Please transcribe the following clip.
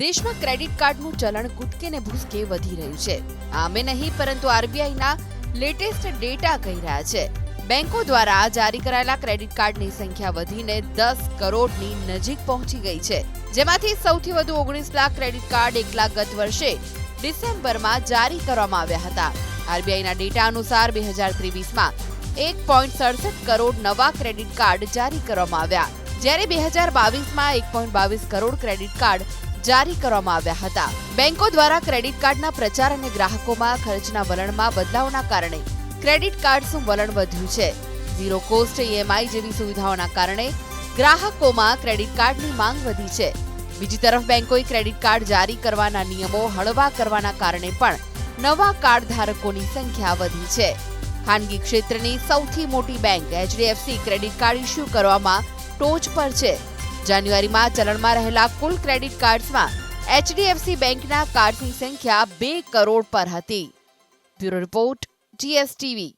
દેશમાં ક્રેડિટ કાર્ડનું ચલણ કૂદકે ને ભૂસકે વધી રહ્યું છે. આમે નહીં, પરંતુ આરબીઆઈના લેટેસ્ટ ડેટા કહી રહ્યા છે. બેંકો દ્વારા જારી કરાયેલા ક્રેડિટ કાર્ડની સંખ્યા વધીને દસ કરોડની નજીક પહોંચી ગઈ છે. જેમાંથી સૌથી વધુ ઓગણીસ લાખ ક્રેડિટ કાર્ડ એકલા ગત વર્ષે ડિસેમ્બરમાં જારી કરવામાં આવ્યા હતા. આરબીઆઈના ડેટા અનુસાર બે હજાર ત્રેવીસમાં એક પોઈન્ટ સડસઠ કરોડ નવા ક્રેડિટ કાર્ડ જારી કરવામાં આવ્યા. જ્યારે બે હજાર બાવીસમાં એક પોઈન્ટ બાવીસ કરોડ ક્રેડિટ કાર્ડ જારી કરવામાં આવ્યા હતા. બેંકો દ્વારા ક્રેડિટ કાર્ડના પ્રચાર અને ગ્રાહકોમાં ખર્ચના વલણમાં બદલાવના કારણે ક્રેડિટ કાર્ડનું વલણ વધ્યું છે. ઝીરો કોસ્ટ ઈએમઆઈ જેવી સુવિધાઓના કારણે ગ્રાહકોમાં ક્રેડિટ કાર્ડની માંગ વધી છે. બીજી તરફ બેંકોએ ક્રેડિટ કાર્ડ જારી કરવાના નિયમો હળવા કરવાના કારણે પણ નવા કાર્ડ ધારકોની સંખ્યા વધી છે. ખાનગી ક્ષેત્રની સૌથી મોટી bank HDFC credit card issue કરવામાં ટોચ પર છે. જાન્યુઆરીમાં ચલણમાં રહેલા કુલ ક્રેડિટ કાર્ડ્સમાં એચડીએફસી બેંકના કાર્ડ્સની સંખ્યા બે કરોડ પર હતી. Bureau report, GSTV.